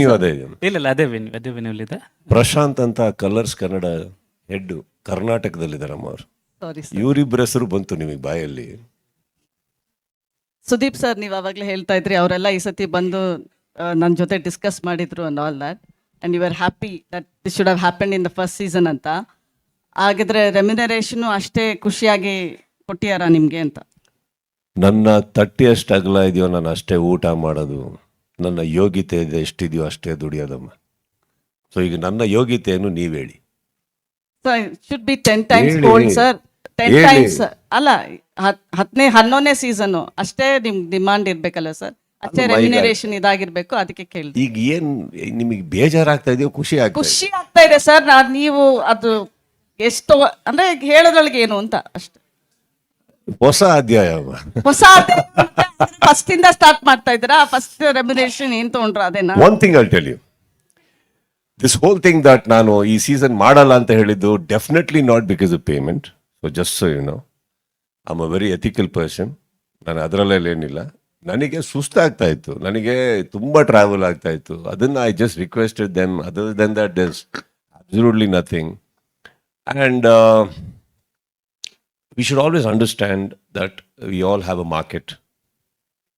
ನೀವು ಅದೇ ಇಲ್ಲ ಇಲ್ಲ ಅದೇ ವೆನ್ಯೂ ಅದೇ ವೆನ್ಯೂಲ್ ಇದೆ ಪ್ರಶಾಂತ್ ಅಂತ ಕಲರ್ಸ್ ಕನ್ನಡ ಹೆಡ್ ಕರ್ನಾಟಕದಲ್ಲಿದ್ದಾರಮ್ಮ ಅವ್ರು ಸಾರಿ ಇವರಿಬ್ಬರ ಹೆಸರು ಬಂತು ನಿಮಗೆ ಬಾಯಲ್ಲಿ. ಸುದೀಪ್ ಸರ್ ನೀವು ಅವಾಗಲೇ ಹೇಳ್ತಾ ಇದ್ರಿ ಅವರೆಲ್ಲ ಈ ಸತಿ ಬಂದು ನನ್ನ ಜೊತೆ ಡಿಸ್ಕಸ್ ಮಾಡಿದ್ರು and all that and you are happy that this should have happen in the first season ಅಂತ. ಹಾಗಿದ್ರೆ ರೆಮ್ಯುನರೇಷನು ಅಷ್ಟೇ ಖುಷಿಯಾಗಿ ಕೊಟ್ಟಿಯಾರ ನಿಮಗೆ ಅಂತ? ನನ್ನ ತಟ್ಟಿ ಅಷ್ಟು ಅಗಲ ಇದೆಯೋ ನಾನು ಅಷ್ಟೇ ಊಟ ಮಾಡೋದು. ನನ್ನ ಯೋಗ್ಯತೆ ಇದೆ ಎಷ್ಟಿದೆಯೋ ಅಷ್ಟೇ ದುಡಿಯೋದಮ್ಮ. ಸೊ ಈಗ ನನ್ನ ಯೋಗ್ಯತೆಯನ್ನು ನೀವು ಹೇಳಿ ಶುಡ್ ಬಿ ಟೆನ್ ಟೈಮ್ಸ್ ಹೇಳಿ. ಗೋಲ್ಡ್ ಸರ್ ಟೆನ್ ಹೇಳಿ. ಟೈಮ್ಸ್ ಅಲ್ಲ ಹತ್ ಹತ್ತನೇ ಹನ್ನೊಂದನೇ ಸೀಸನ್ ಅಷ್ಟೇ ನಿಮ್ ಡಿಮಾಂಡ್ ಇರ್ಬೇಕಲ್ಲ ಸರ್ ಅಷ್ಟೇ ಅದು my ರೆಮ್ಯುನರೇಷನ್ ಇದಾಗಿರ್ಬೇಕು ಅದಕ್ಕೆ ಕೇಳಿದೆ. ಈಗ ಏನ್ ನಿಮಗೆ ಬೇಜಾರಾಗ್ತಾ ಇದೆಯೋ ಖುಷಿ ಆಗ್ತಾ ಖುಷಿ ಆಗ್ತಾ ಇದೆ ಸರ್ ನಾನು ನೀವು ಅದು ಎಷ್ಟು ಅಂದ್ರೆ ಹೇಳೋದ್ರೊಳಗೆ ಏನು ಅಂತ ಅಷ್ಟೇ. ಹೊಸ ಅಧ್ಯಾಯ ಅಮ್ಮ. ಹೊಸ ಫಸ್ಟ್ ಇಂದ ಸ್ಟಾರ್ಟ್ ಮಾಡ್ತಾ ಇದ್ದೀರಾ? ಫಸ್ಟ್ ರೆಮ್ಯುನೇಷನ್ ಏನ್ ತಗೊಂಡ್ರ ಅದೇನಾ one thing I tell you this whole thing that ನಾನು ಈ ಸೀಸನ್ ಮಾಡಲ್ಲ ಅಂತ ಹೇಳಿದ್ದು definitely not because of payment so just so you know I'm a very ethical person ನಾನು ಅದರಲ್ಲೆಲ್ಲ ಏನಿಲ್ಲ. ನನಗೆ ಸುಸ್ತಾಗ್ತಾ ಇತ್ತು. ನನಗೆ ತುಂಬ ಟ್ರಾವೆಲ್ ಆಗ್ತಾ ಇತ್ತು. ಅದನ್ನು I just requested them other than that does absolutely nothing and we should always understand that we all have a market.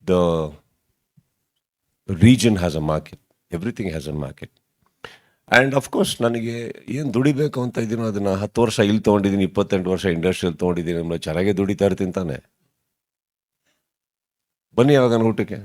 The region has a market. Everything has a market. And of course ನನಗೆ ಏನು ದುಡಿಬೇಕು ಅಂತ ಇದ್ದೀನೋ ಅದನ್ನು ಹತ್ತು ವರ್ಷ ಇಲ್ಲಿ ತೊಗೊಂಡಿದ್ದೀನಿ, ಇಪ್ಪತ್ತೆಂಟು ವರ್ಷ ಇಂಡಸ್ಟ್ರಿಯಲ್ಲಿ ತೊಗೊಂಡಿದ್ದೀನಿ ಅನ್ನೋ ಚೆನ್ನಾಗೇ ದುಡಿತಾ ಇರ್ತೀನಿ ತಾನೆ ಬನ್ನಿ ಯಾವಾಗ ಊಟಕ್ಕೆ